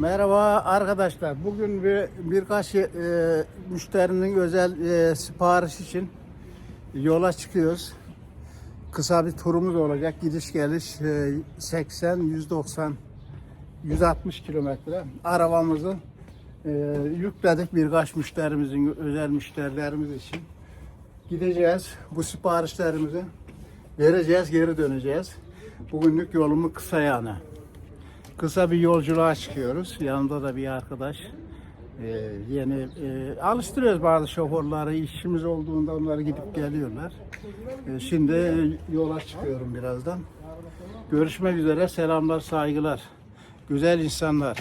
Merhaba arkadaşlar. Bugün bir birkaç e, müşterinin özel e, sipariş için yola çıkıyoruz. Kısa bir turumuz olacak. Gidiş geliş e, 80, 190, 160 kilometre. Arabamızı e, yükledik birkaç müşterimizin, özel müşterilerimiz için. Gideceğiz. Bu siparişlerimizi vereceğiz, geri döneceğiz. Bugünlük yolumuz kısa yani. Kısa bir yolculuğa çıkıyoruz. Yanında da bir arkadaş. Ee, yeni e, alıştırıyoruz bazı şoförleri. işimiz olduğunda onları gidip geliyorlar. Ee, şimdi yola çıkıyorum birazdan. Görüşmek üzere. Selamlar, saygılar. Güzel insanlar.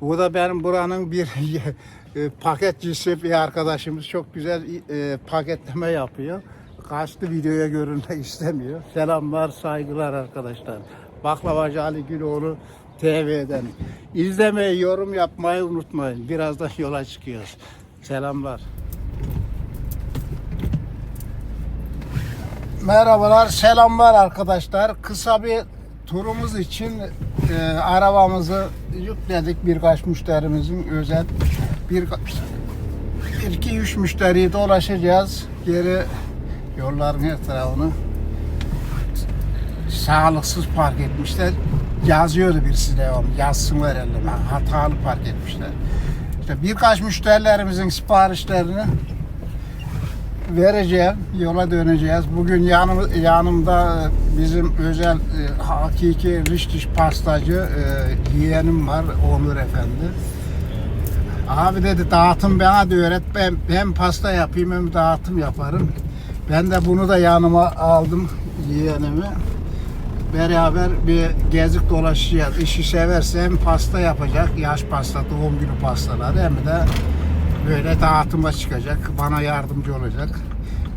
Bu da benim buranın bir e, paketçisi bir arkadaşımız. Çok güzel e, paketleme yapıyor. Kaçtı videoya görünmek istemiyor. Selamlar, saygılar arkadaşlar. Baklavacı Ali Güloğlu TV'den. İzlemeyi, yorum yapmayı unutmayın. Birazdan yola çıkıyoruz. Selamlar. Merhabalar, selamlar arkadaşlar. Kısa bir turumuz için e, arabamızı yükledik birkaç müşterimizin özel bir bir iki üç müşteriyi dolaşacağız. Geri yolların her tarafını sağlıksız park etmişler. Yazıyordu birisi devamlı. Yazsın verelim. Hatalı park etmişler. İşte birkaç müşterilerimizin siparişlerini vereceğim. Yola döneceğiz. Bugün yanım, yanımda bizim özel e, hakiki riştiş pastacı e, yeğenim var. Onur Efendi. Abi dedi dağıtım bana da öğret. Ben hem pasta yapayım hem dağıtım yaparım. Ben de bunu da yanıma aldım yeğenimi. Beraber bir gezip dolaşacağız. İşi severse hem pasta yapacak, yaş pasta, doğum günü pastaları hem de böyle dağıtıma çıkacak. Bana yardımcı olacak.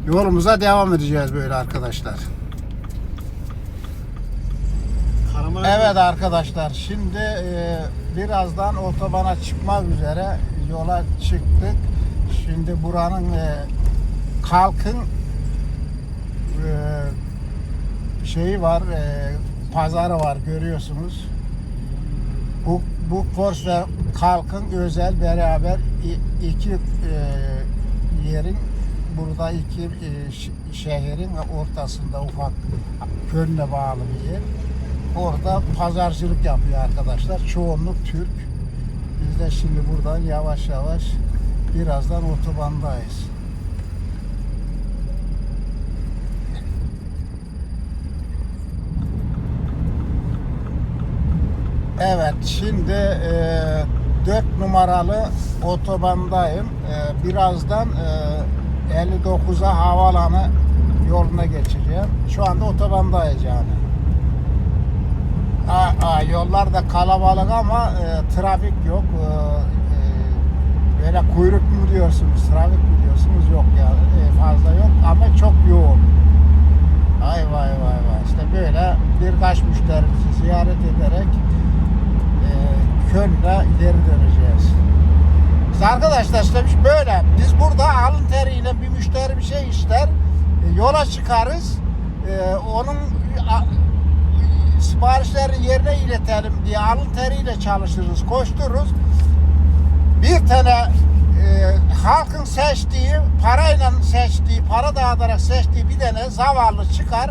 Yolumuza devam edeceğiz böyle arkadaşlar. Evet arkadaşlar şimdi e, birazdan otobana çıkmak üzere yola çıktık. Şimdi buranın e, kalkın e, şeyi var, e, pazarı var görüyorsunuz. Bu bu Kors Kalkın özel beraber iki e, yerin burada iki e, şehrin ortasında ufak Köln'e bağlı bir yer. Orada pazarcılık yapıyor arkadaşlar. Çoğunluk Türk. Biz de şimdi buradan yavaş yavaş birazdan otobandayız. Evet, şimdi e, 4 numaralı otobandayım. E, birazdan e, 59'a havalanı yoluna geçeceğim. Şu anda otobandayız yani. Aa, aa, yollar da kalabalık ama e, trafik yok. E, e, böyle kuyruk mu diyorsunuz, trafik mi diyorsunuz yok yani. E, fazla yok ama çok yoğun. Ay vay vay vay. İşte böyle birkaç müşterimizi ziyaret ederek Köln'e geri döneceğiz. İşte arkadaşlar işte böyle. Biz burada alın teriyle bir müşteri bir şey ister. e, yola çıkarız. E, onun siparişlerini yerine iletelim diye alın teriyle çalışırız, koştururuz. Bir tane e, halkın seçtiği, parayla seçtiği, para dağıtarak seçtiği bir tane zavallı çıkar.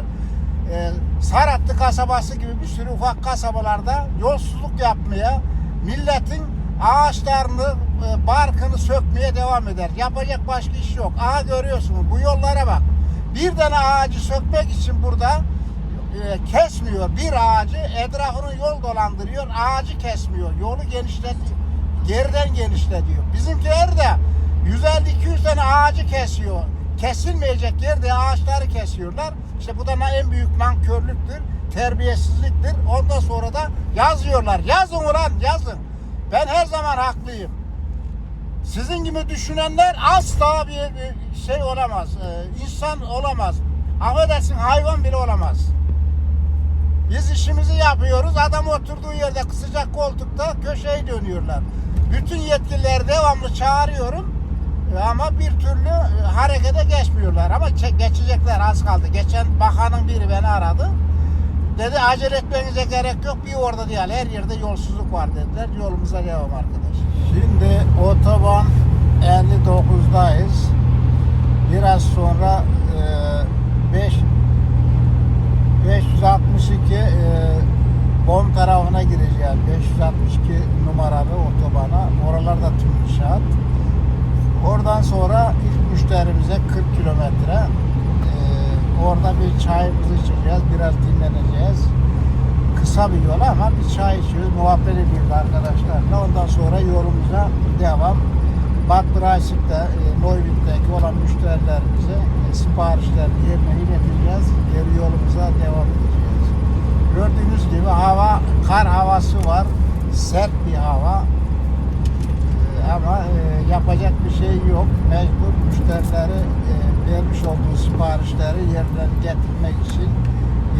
E, Saratlı kasabası gibi bir sürü ufak kasabalarda yolsuzluk yapmaya, milletin ağaçlarını, e, barkını sökmeye devam eder. Yapacak başka iş yok. Aha görüyorsunuz bu yollara bak. Bir tane ağacı sökmek için burada e, kesmiyor. Bir ağacı etrafını yol dolandırıyor. Ağacı kesmiyor. Yolu genişletiyor. Geriden genişletiyor. Bizimkiler de 150-200 tane ağacı kesiyor. Kesilmeyecek yerde ağaçları kesiyorlar. İşte bu da en büyük nankörlüktür. Terbiyesizliktir. Ondan sonra da yazıyorlar. Yazın ulan yazın. Ben her zaman haklıyım. Sizin gibi düşünenler asla bir, bir şey olamaz. Ee, insan olamaz. Affedersin hayvan bile olamaz. Biz işimizi yapıyoruz. Adam oturduğu yerde sıcak koltukta köşeyi dönüyorlar. Bütün yetkilileri devamlı çağırıyorum. Ama bir türlü e, harekete geçmiyorlar. Ama çe- geçecekler az kaldı. Geçen bakanın biri beni aradı. Dedi acele etmenize gerek yok. Bir orada değil. Her yerde yolsuzluk var dediler. Yolumuza devam arkadaş. Şimdi otoban 59'dayız. Biraz sonra e, 5 562 e, Bon tarafına gireceğiz. 562 numaralı otobana. Oralarda tüm inşaat. Oradan sonra ilk müşterimize 40 kilometre. Ee, orada bir çayımızı içeceğiz. Biraz dinleneceğiz. Kısa bir yol ama bir çay içiyoruz. Muhabbet ediyoruz arkadaşlarla. Ondan sonra yolumuza devam. Bad Braisik'te, e, Neuwitt'teki olan müşterilerimize e, siparişlerini yerine ileteceğiz. Geri yolumuza devam edeceğiz. Gördüğünüz gibi hava, kar havası var. Sert bir hava. Ee, ama e, yapacak bir şey yok. Mecbur müşterileri e, vermiş olduğu siparişleri yerlerine getirmek için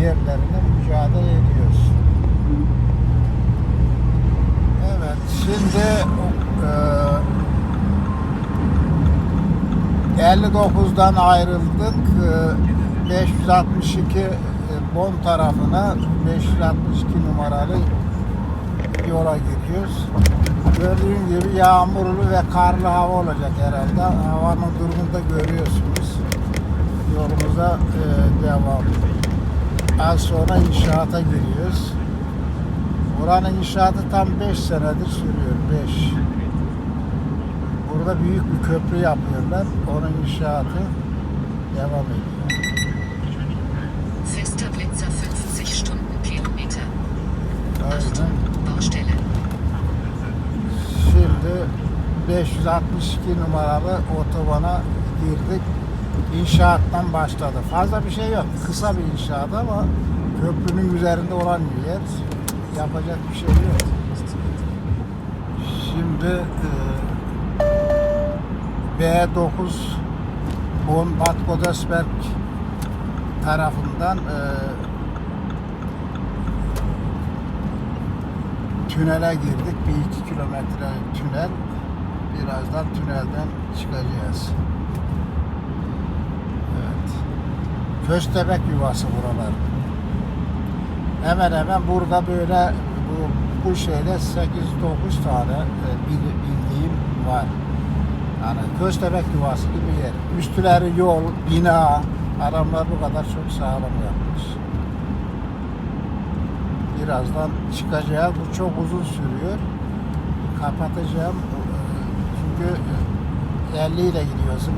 yerlerine mücadele ediyoruz. Evet, şimdi e, 59'dan ayrıldık. E, 562 e, Bon tarafına 562 numaralı yola gidiyoruz. Gördüğün gibi yağmurlu ve karlı hava olacak herhalde. Havanın durumunu da görüyorsunuz. Yolumuza e, devam. Az sonra inşaata giriyoruz. Buranın inşaatı tam 5 senedir sürüyor. 5. Burada büyük bir köprü yapıyorlar. Onun inşaatı devam ediyor. Fester Blitzer 50 Stundenkilometer. Achtung, Baustelle. Şimdi 562 numaralı otobana girdik. İnşaattan başladı. Fazla bir şey yok. Kısa bir inşaat ama köprünün üzerinde olan bir yer. Yapacak bir şey yok. Şimdi e, B9 Bon Bad Godesberg tarafından e, tünele girdik. Bir iki kilometre tünel. Birazdan tünelden çıkacağız. Evet. Köstebek yuvası buralar. Hemen hemen burada böyle bu, bu şeyde 8-9 tane e, bil- bildiğim var. Yani köstebek yuvası gibi yer. Üstleri yol, bina. Adamlar bu kadar çok sağlam yapmış. Birazdan çıkacağız. Bu çok uzun sürüyor. Kapatacağım. Ee, Çünkü 50 ile gidiyorsun.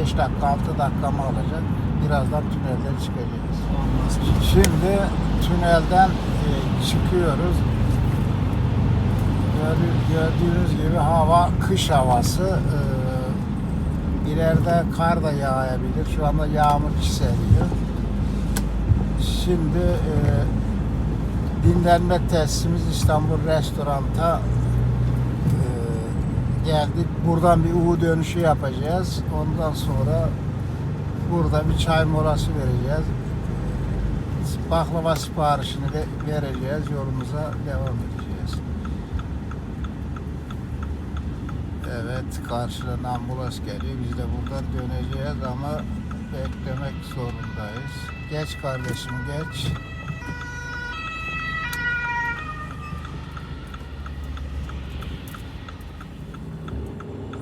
5 dakika 6 dakika mı alacak? Birazdan tünelden çıkacağız. Şimdi tünelden e, çıkıyoruz. Gördüğünüz, gibi hava kış havası. Ee, İleride kar da yağabilir. Şu anda yağmur çiseliyor. Şimdi e, dinlenme tesisimiz İstanbul Restorant'a e, geldik. Buradan bir U dönüşü yapacağız. Ondan sonra burada bir çay molası vereceğiz. Baklava siparişini de vereceğiz. Yolumuza devam edeceğiz. Evet karşıdan ambulans geliyor. Biz de buradan döneceğiz ama beklemek zorundayız. Geç kardeşim geç.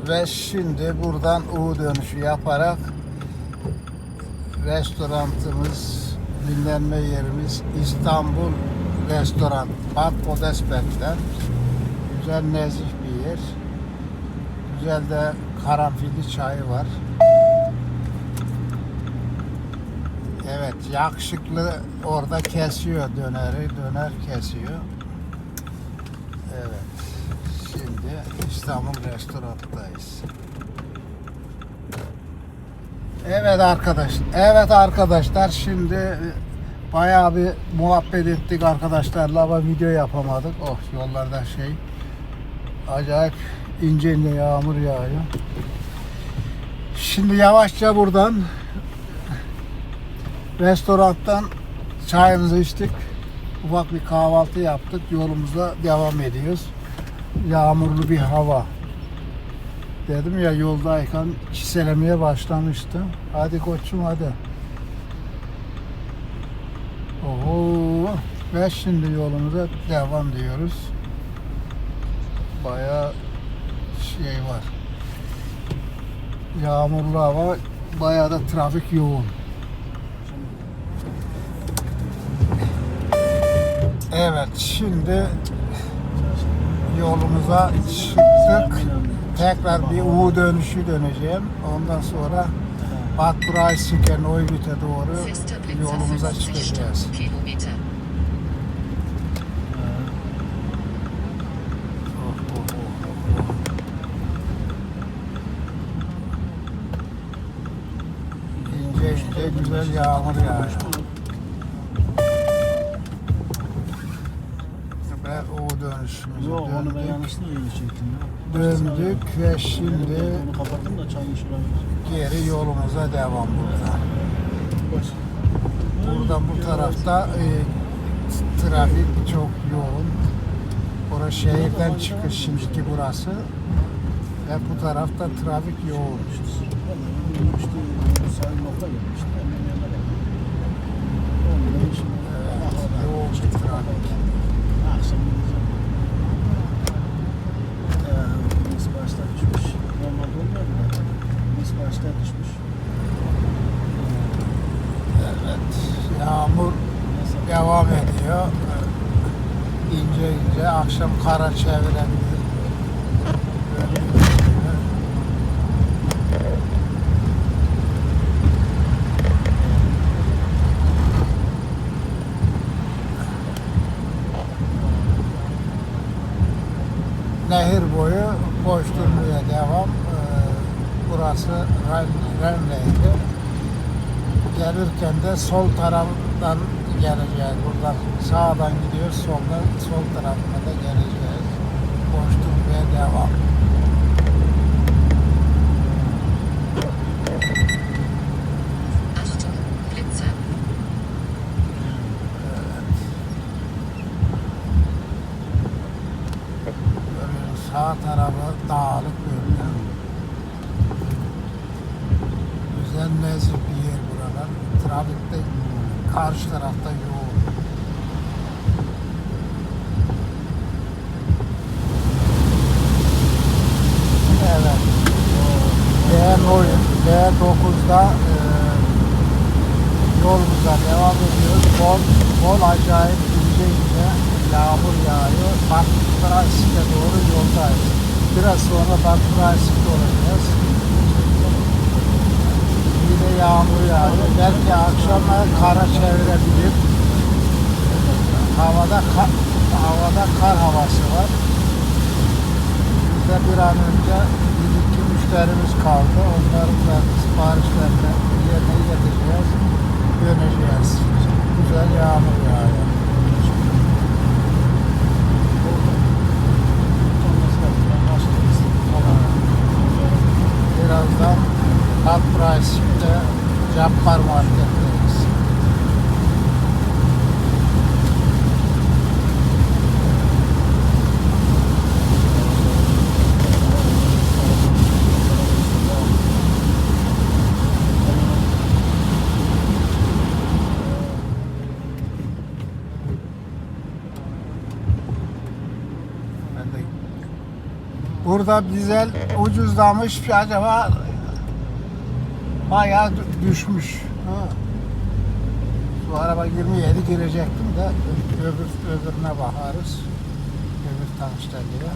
Ve şimdi buradan U dönüşü yaparak restorantımız, dinlenme yerimiz İstanbul Restoran Bad Godesberg'den güzel nezih bir yer. Güzel de karanfilli çayı var. Evet yakışıklı orada kesiyor döneri, döner kesiyor. Evet. Şimdi İstanbul Restoran'dayız. Evet arkadaş. Evet arkadaşlar şimdi e, bayağı bir muhabbet ettik arkadaşlarla ama video yapamadık. Oh yollarda şey acayip ince ince yağmur yağıyor. Şimdi yavaşça buradan restorandan çayımızı içtik. Ufak bir kahvaltı yaptık. Yolumuza devam ediyoruz. Yağmurlu bir hava. Dedim ya yoldayken çiselemeye başlamıştı. Hadi koçum hadi. Oho. Ve şimdi yolumuza devam diyoruz. Bayağı şey var. Yağmurlu hava, bayağı da trafik yoğun. Evet, şimdi yolumuza çıktık. Tekrar bir U dönüşü döneceğim. Ondan sonra Bad Breisingen, Oybit'e doğru yolumuza 50 çıkacağız. İnce ince güzel yağmur yağıyor. Dönüşümüze Yok onu ben döndük. yanlışlıkla yeni çektim ya. Döndük ve şimdi Onu kapattım da çayın şuraya. geri yolumuza devam burada. Buradan bu tarafta e, trafik çok yoğun. Orası şehirden çıkış şimdiki burası. Ve bu tarafta trafik yoğun. Yoğun bir trafik. Akşam gideceğim. Ee, Mis başta düşmüş. Normalde olmuyordu da. Mis başta düşmüş. Evet, yağmur devam ediyor. İnce ince akşam kara çevirebilir. Böyle bir şey. Nehir boyu koşturmaya devam. Ee, Burası Ren- Renne'ydi. Gelirken de sol taraftan geleceğiz. Buradan sağdan gidiyoruz, soldan sol tarafına da geleceğiz. Koşturmaya devam. Achtung, Blitzer. Böyle sağ tarafı dağlık böyle. Güzel nezih bir yer buralar. Trafikte karşı tarafta yoğun. Evet. B9, B9'da e, yolumuza devam ediyoruz. Bol, bol acayip ince ince yağmur yağıyor. Bak Transik'e doğru yoldayız. Biraz sonra Bak Transik'te olacağız. Yine yağmur yağıyor. Belki akşama kara çevirebilir. Havada ka- havada kar havası var. Biz de bir an önce iki müşterimiz kaldı. Onların da siparişlerini yerine getireceğiz. Döneceğiz. Güzel yağmur yağıyor. Birazdan Hot Price'de Cappar Market'teyiz. Ben de Burada dizel ucuzlamış acaba bayağı dü- düşmüş. Ha. Şu araba 27 girecektim de öbür öbürüne bakarız. Öbür tanıştırıya.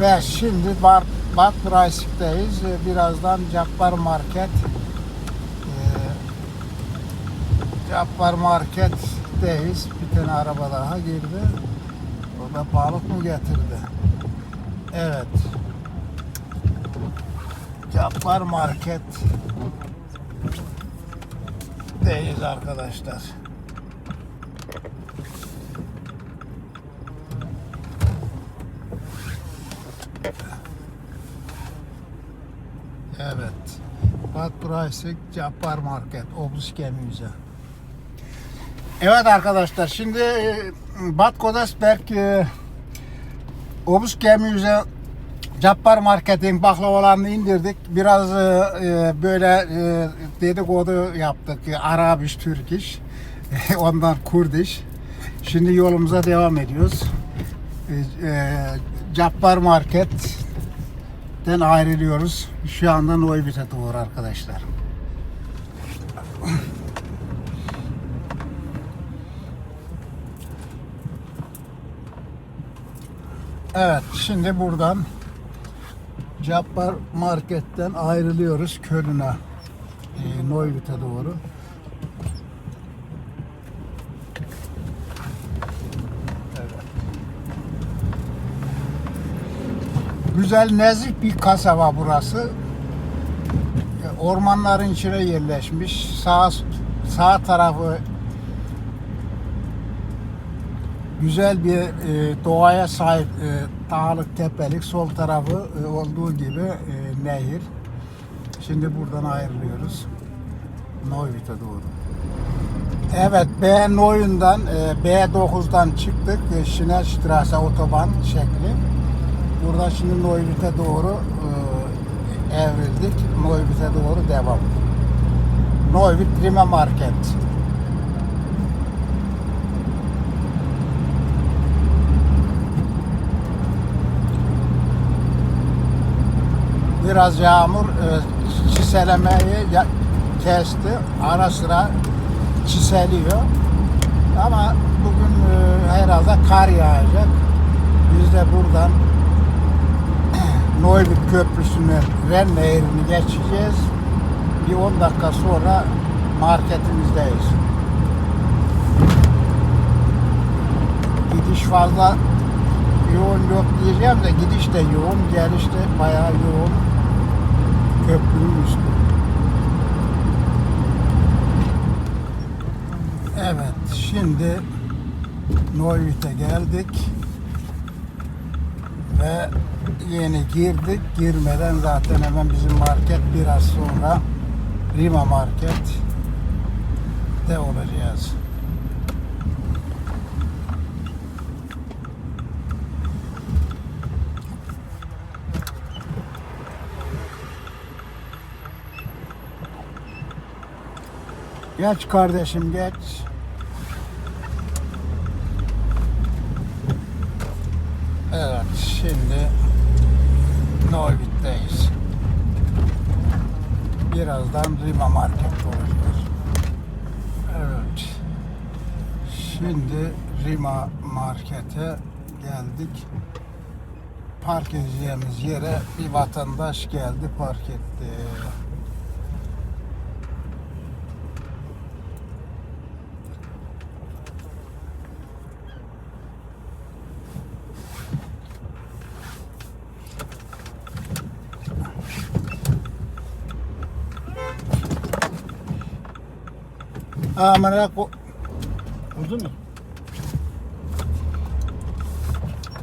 Ve şimdi Bar, Bad Price'deyiz. Birazdan Cappar Market ee, Cappar Market'teyiz. Bir tane araba daha girdi. O da balık mı getirdi? Evet. Cappar Market deyiz arkadaşlar. Evet. Bad Price Cappar Market. Obus Gemüse. Evet arkadaşlar şimdi e, Bad Godesberg e, Obus Gemüse Cappar Market'in baklavalarını indirdik. Biraz e, e, böyle e, dedikodu yaptık. E, Arabiş, Türk iş. Ondan Kurdiş. Şimdi yolumuza devam ediyoruz. E, e, Cabbar Market'ten ayrılıyoruz. Şu anda Noybit'e doğru arkadaşlar. Evet, şimdi buradan Cabbar Market'ten ayrılıyoruz Köln'e. E, doğru. Güzel nezih bir kasaba burası. E, Ormanların içine yerleşmiş. Sağ sağ tarafı güzel bir e, doğaya sahip e, dağlık tepelik sol tarafı e, olduğu gibi e, nehir. Şimdi buradan ayrılıyoruz. Neuwied'e doğru. Evet B Noyun'dan e, B9'dan çıktık. E, Schnellstraße otoban şekli. Buradan şimdi Neuwied'e doğru e, evrildik. Neuwied'e doğru devam. Neuwied Rima Market. Biraz yağmur e, çiselemeyi kesti. Ara sıra çiseliyor. Ama bugün e, herhalde kar yağacak. Biz de buradan Neuwied Köprüsü'nü, Ren Nehri'ni geçeceğiz. Bir 10 dakika sonra marketimizdeyiz. Gidiş fazla yoğun yok diyeceğim de gidiş de yoğun, geliş de bayağı yoğun. Köprünün üstü. Evet, şimdi Neuwied'e geldik ve yeni girdik. Girmeden zaten hemen bizim market biraz sonra Rima Market de olacağız. Geç kardeşim geç. Evet şimdi Neuwied'deyiz. Birazdan Rima Market olacağız. Evet. Şimdi Rima Market'e geldik. Park edeceğimiz yere bir vatandaş geldi park etti. Amına ko- Vurdu mu?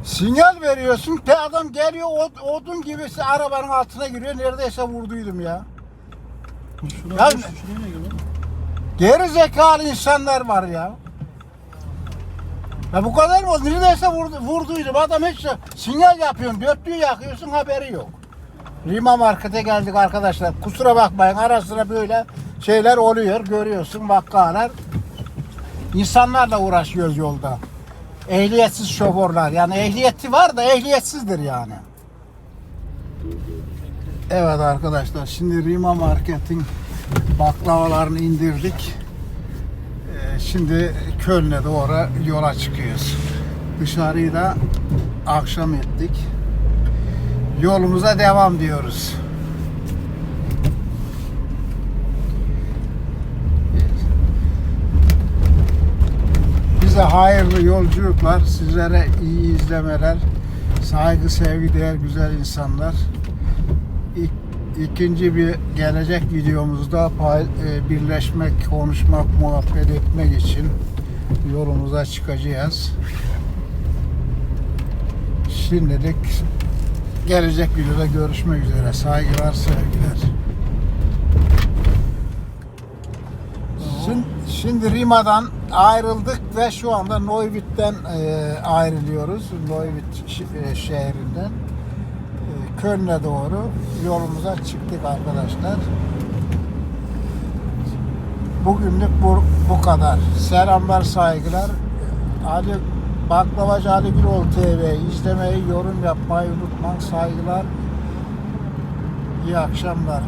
Sinyal veriyorsun. Te adam geliyor od- odun gibisi arabanın altına giriyor. Neredeyse vurduydum ya. Şuraya Ya-? Geri zekalı insanlar var ya. Ya bu kadar mı? Neredeyse vurdu, vurduydum. Adam hiç sinyal yapıyorsun. Dörtlüğü yakıyorsun haberi yok. Rima Market'e geldik arkadaşlar. Kusura bakmayın ara sıra böyle şeyler oluyor. Görüyorsun vakalar. İnsanlarla uğraşıyoruz yolda. Ehliyetsiz şoförler. Yani ehliyeti var da ehliyetsizdir yani. Evet arkadaşlar şimdi Rima Market'in baklavalarını indirdik. Ee, Şimdi Köln'e doğru yola çıkıyoruz. Dışarıyı da akşam ettik. Yolumuza devam diyoruz. Bize hayırlı yolculuklar, sizlere iyi izlemeler, saygı, sevgi, değer güzel insanlar. İk, ikinci bir gelecek videomuzda pay- e, birleşmek, konuşmak, muhabbet etmek için yolumuza çıkacağız. Şimdilik gelecek videoda görüşmek üzere. Saygılar, sevgiler. Şimdi, Rima'dan ayrıldık ve şu anda Neuwied'den e, ayrılıyoruz. Neuwied şi- e, şehrinden. E, Köln'e doğru yolumuza çıktık arkadaşlar. Bugünlük bu, bu kadar. Selamlar, saygılar. Ali Baklavacı Ali Gürol TV izlemeyi, yorum yapmayı unutmayın. Saygılar. İyi akşamlar.